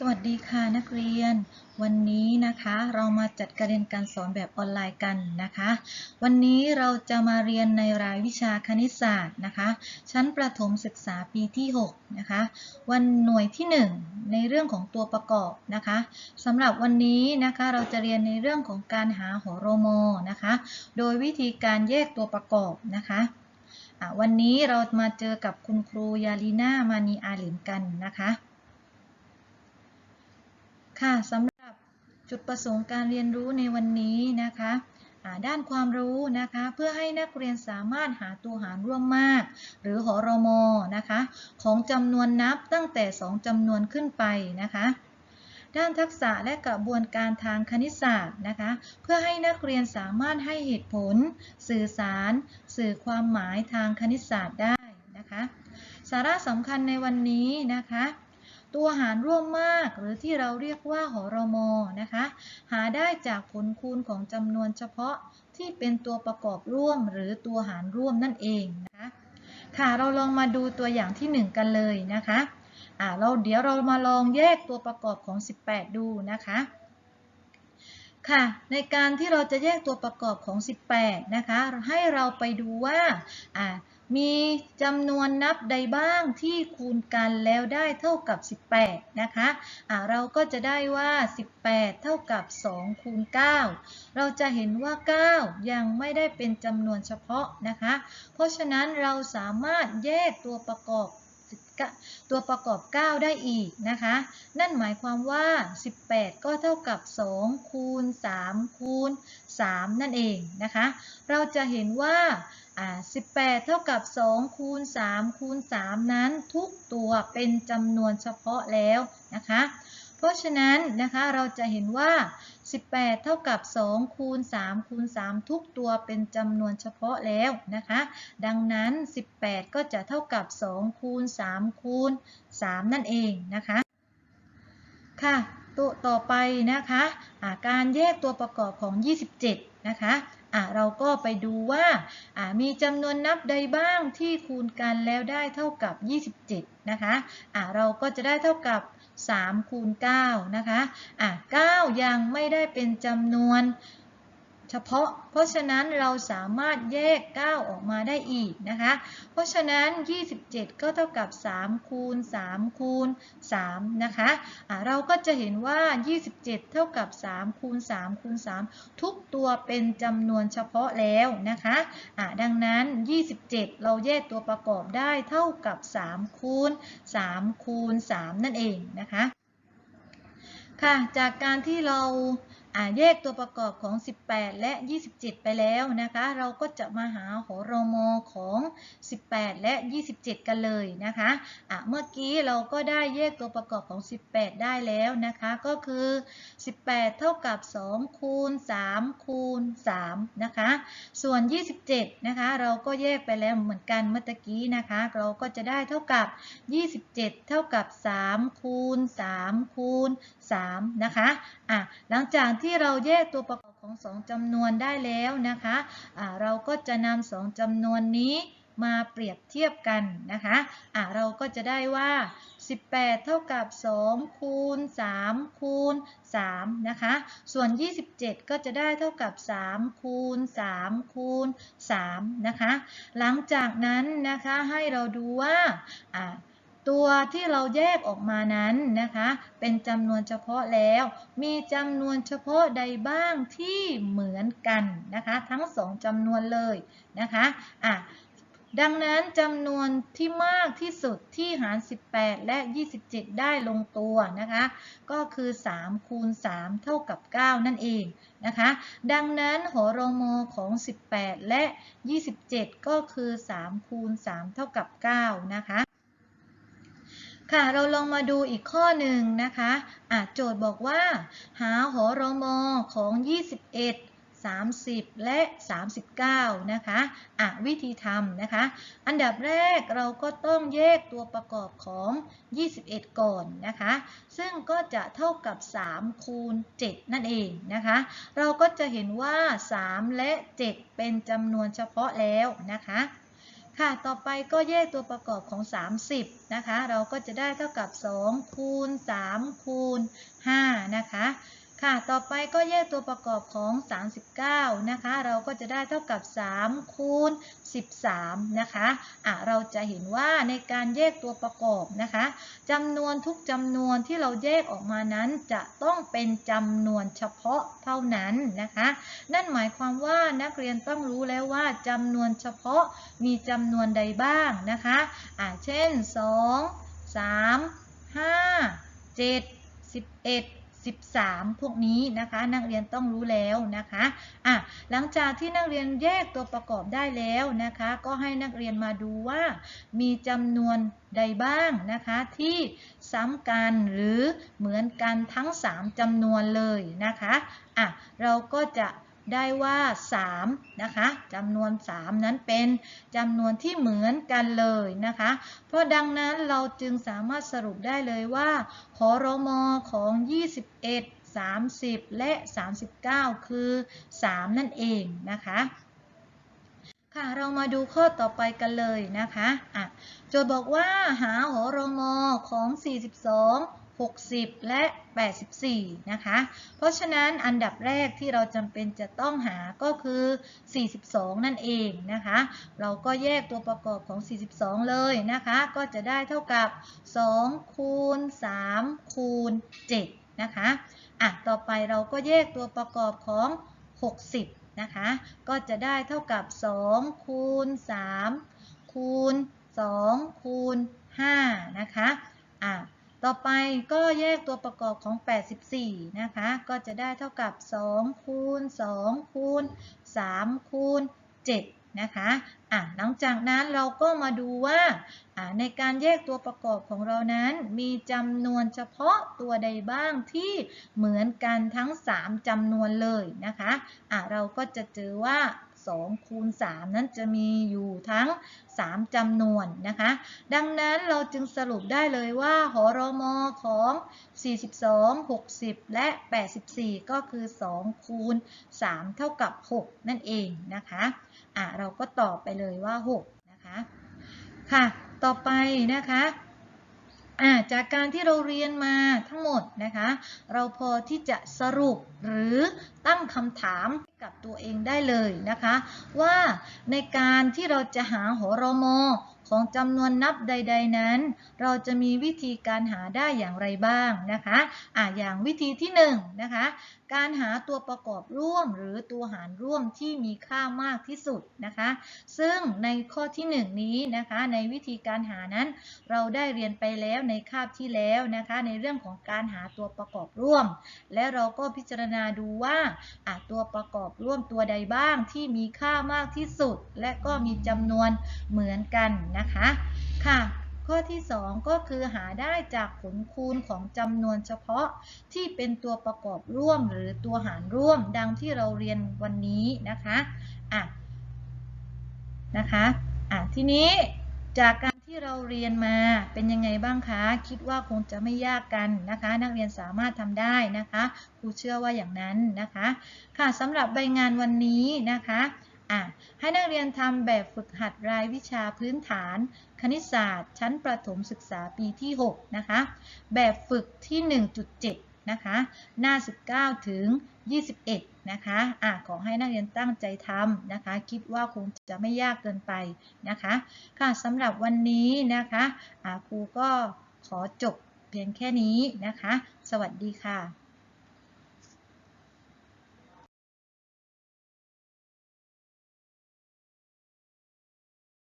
สวัสดีค่ะนักเรียน วันนี้นะคะเรามาจัดการเรียนการสอนแบบออนไลน์กันนะคะ วันนี้เราจะมาเรียนในรายวิชาคณิตศาสตร์นะคะ ชั้นประถมศึกษาปีที่6นะคะ วันหน่วยที่ 1 ในเรื่องของตัวประกอบนะคะสำหรับวันนี้นะคะเราจะเรียนในเรื่องของการหาหอโรโมนะคะ โดยวิธีการแยกตัวประกอบนะคะอะวันนี้เรามาเจอกับคุณครูยาลีน่ามานีอาหลิมกันนะคะ ค่ะสำหรับจุดประสงค์การเรียนรู้ในวันนี้นะคะด้านความรู้นะคะเพื่อให้นักเรียนสามารถหาตัวหารร่วมมาก หรือหอรมอนะคะของจำนวนนับตั้งแต่ 2จำนวนขึ้นไปนะคะด้านทักษะและกระบวนการทางคณิตศาสตร์นะคะเพื่อให้นักเรียนสามารถให้เหตุผล สื่อสาร สื่อความหมายทางคณิตศาสตร์ได้นะคะสาระสำคัญในวันนี้นะคะ ตัวหารร่วมมาก หรือที่เราเรียกว่าหอรมอนะคะ หาได้จากผลคูณของจำนวนเฉพาะที่เป็นตัวประกอบร่วม หรือตัวหารร่วมนั่นเองนะคะค่ะเราลองมาดูตัวอย่างที่ 1 กันเลยนะคะอ่าเราเดี๋ยวเรามาลองแยกตัวประกอบของ 18 ดูนะคะค่ะในการที่เราจะแยกตัวประกอบของ 18 นะคะ ให้เราไปดูว่าอ่า มีจำนวนนับใดบ้างที่คูณกันแล้วได้เท่ากับ 18 นะคะะเราก็จะได้ว่า 18 เท่ากับ 2 คูณ 9 เราจะเห็นว่า 9 ยังไม่ได้เป็นจำนวนเฉพาะนะคะ เพราะฉะนั้นเราสามารถแยกตัวประกอบ ตัวประกอบ 9 ได้อีกนะคะ นั่นหมายความว่า 18 ก็เท่ากับ 2 คูณ 3 คูณ 3 นั่นเองนะคะ เราจะเห็นว่า 18 เท่ากับ 2 คูณ 3 คูณ 3 นั้นทุกตัวเป็นจำนวนเฉพาะแล้วนะคะ เพราะฉะนั้นนะคะเราจะเห็นว่า 18 เท่ากับ 2 คูณ 3 คูณ 3 ทุกตัวเป็นจำนวนเฉพาะแล้วนะคะ ดังนั้น 18 ก็จะเท่ากับ 2 คูณ 3 คูณ 3 นั่นเองนะคะ ค่ะตัวต่อไปนะคะะการแยกตัวประกอบของ 27 นะคะะเราก็ไปดูว่ามีจำนวนนับใดบ้างที่คูณกันแล้วได้เท่ากับ 27 นะคะะเราก็จะได้เท่ากับ 3คูณ9นะคะอะ9ยังไม่ได้เป็นจำนวน เฉพาะ เพราะฉะนั้นเราสามารถแยก 9 ออกมาได้อีกนะคะ เพราะฉะนั้น 27 ก็เท่ากับ 3 คูณ 3 คูณ 3 นะคะะเราก็จะเห็นว่า 27 เท่ากับ 3 คูณ 3 คูณ 3 ทุกตัวเป็นจำนวนเฉพาะแล้วนะคะะดังนั้น 27 เราแยกตัวประกอบได้เท่ากับ 3 คูณ 3 คูณ 3 นั่นเองนะคะ ค่ะ จากการที่เราแยกตัวประกอบของ 18 และ 27 ไปแล้วนะคะ เราก็จะมาหาหรมอของ 18 และ 27 กันเลยนะคะะเมื่อกี้เราก็ได้แยกตัวประกอบของ 18 ได้แล้วนะคะ ก็คือ 18 เท่ากับ 2 คูณ 3 คูณ 3 นะคะ ส่วน 27 นะคะ เราก็แยกไปแล้วเหมือนกันเมื่อกี้นะคะ เราก็จะได้เท่ากับ 27 เท่ากับ 3 คูณ 3 คูณ 3 นะคะ อะ หลังจากที่เราแยกตัวประกอบของ 2จำนวนได้แล้วนะคะะเราก็จะนำสองจำนวนนี้มาเปรียบเทียบกันนะคะะเราก็จะได้ว่า 18 เท่ากับ 2 คูณ 3 คูณ 3 นะคะ ส่วน 27 ก็จะได้เท่ากับ 3 คูณ 3 คูณ 3 นะคะ หลังจากนั้นนะคะให้เราดูว่า ตัวที่เราแยกออกมานั้นนะคะ เป็นจำนวนเฉพาะแล้ว มีจำนวนเฉพาะใดบ้างที่เหมือนกันนะคะ ทั้งสองจำนวนเลยนะคะอะดังนั้นจำนวนที่มากที่สุดที่หาร 18 และ 27 ได้ลงตัวนะคะ ก็คือ3คูณ3เท่ากับ 9 นั่นเองนะคะ ดังนั้นหอรมของ 18 และ 27 ก็คือ3คูณ3เท่ากับ 9 นะคะ ค่ะ เราลองมาดูอีกข้อหนึ่งนะคะะโจทย์บอกว่า หาหอรมอของ 21 30 และ 39 นะคะอะวิธีทำนะคะ อันดับแรกเราก็ต้องแยกตัวประกอบของ 21 ก่อนนะคะ ซึ่งก็จะเท่ากับ 3 คูณ 7 นั่นเองนะคะ เราก็จะเห็นว่า 3 และ 7 เป็นจำนวนเฉพาะแล้วนะคะ ค่ะ ต่อไปก็แยกตัวประกอบของ 30 นะคะ เราก็จะได้เท่ากับ 2 คูณ 3 คูณ 5 นะคะ ค่ะ ต่อไปก็แยกตัวประกอบของ 39 นะคะ เราก็จะได้เท่ากับ 3 คูณ 13 นะคะ อะ เราจะเห็นว่าในการแยกตัวประกอบนะคะจำนวนทุกจำนวนที่เราแยกออกมานั้นจะต้องเป็นจำนวนเฉพาะเท่านั้นนะคะ นั่นหมายความว่านักเรียนต้องรู้แล้วว่าจำนวนเฉพาะมีจำนวนใดบ้างนะคะ อ่าเช่น 2 3 5 7 11 13 พวกนี้นะคะ นักเรียนต้องรู้แล้วนะคะอะหลังจากที่นักเรียนแยกตัวประกอบได้แล้วนะคะ ก็ให้นักเรียนมาดูว่า มีจำนวนใดบ้างนะคะ ที่ซ้ำกันหรือเหมือนกันทั้ง 3จำนวนเลยนะคะอะเราก็จะ ได้ว่า3นะคะจำนวน 3 นั้นเป็นจำนวนที่เหมือนกันเลยนะคะ เพราะดังนั้นเราจึงสามารถสรุปได้เลยว่าขอรมอของ 21 30 และ 39 คือ 3 นั่นเองนะคะค่ะเรามาดูข้อต่อไปกันเลยนะคะอะโจทย์บอกว่าหาหอรมอของ 42 60 และ 84 นะคะ เพราะฉะนั้นอันดับแรกที่เราจำเป็นจะต้องหาก็คือ 42 นั่นเองนะคะ เราก็แยกตัวประกอบของ 42 เลยนะคะ ก็จะได้เท่ากับ 2 คูณ 3 คูณ 7 นะคะ อะ ต่อไปเราก็แยกตัวประกอบของ 60 นะคะ ก็จะได้เท่ากับ 2 คูณ 3 คูณ 2 คูณ 5 นะคะ อะ ต่อไปก็แยกตัวประกอบของ 84 นะคะ ก็จะได้เท่ากับ 2 คูณ 2 คูณ 3 คูณ 7 นะคะ อะ หลังจากนั้นเราก็มาดูว่าอะในการแยกตัวประกอบของเรานั้น มีจำนวนเฉพาะตัวใดบ้างที่เหมือนกันทั้ง 3จำนวนเลยนะคะ อะ เราก็จะเจอว่า2คูณ3นั้นจะมีอยู่ทั้ง 3จำนวนนะคะ ดังนั้นเราจึงสรุปได้เลยว่าหอรมอของ 42 60 และ 84 ก็คือ 2 คูณ 3 เท่ากับ 6 นั่นเองนะคะอะเราก็ตอบไปเลยว่า 6 นะคะ ค่ะ ต่อไปนะคะ อ่าจากการที่เราเรียนมาทั้งหมดนะคะ เราพอที่จะสรุปหรือตั้งคำถามกับตัวเองได้เลยนะคะ ว่าในการที่เราจะหาหอรม ของจำนวนนับใด ๆ นั้น เราจะมีวิธีการหาได้อย่างไรบ้างนะคะอ่าอย่างวิธีที่1นนะคะ การหาตัวประกอบร่วมหรือตัวหารร่วมที่มีค่ามากที่สุดนะคะ ซึ่งในข้อที่ 1 นี้นะคะ ในวิธีการหานั้น เราได้เรียนไปแล้วในคาบที่แล้วนะคะ ในเรื่องของการหาตัวประกอบร่วม และเราก็พิจารณาดูว่าตัวประกอบร่วมตัวใดบ้างที่มีค่ามากที่สุด และก็มีจำนวนเหมือนกันนะคะ ค่ะ ข้อที่ 2 ก็คือหาได้จากผลคูณของจำนวนเฉพาะที่เป็นตัวประกอบร่วมหรือตัวหารร่วมดังที่เราเรียนวันนี้นะคะอะนะคะอะทีนี้จากการที่เราเรียนมาเป็นยังไงบ้างคะ คิดว่าคงจะไม่ยากกันนะคะ นักเรียนสามารถทำได้นะคะครูเชื่อว่าอย่างนั้นนะคะ ค่ะสำหรับใบงานวันนี้นะคะ อะให้นักเรียนทำแบบฝึกหัดรายวิชาพื้นฐาน คณิตศาสตร์ ชั้นประถมศึกษาปีที่ 6 นะคะ แบบฝึกที่ 1.7 นะคะ หน้า 19 ถึง 21 นะคะอะขอให้นักเรียนตั้งใจทำนะคะ คิดว่าคงจะไม่ยากเกินไปนะคะ ค่ะสำหรับวันนี้นะคะอะครูก็ขอจบเพียงแค่นี้นะคะ สวัสดีค่ะ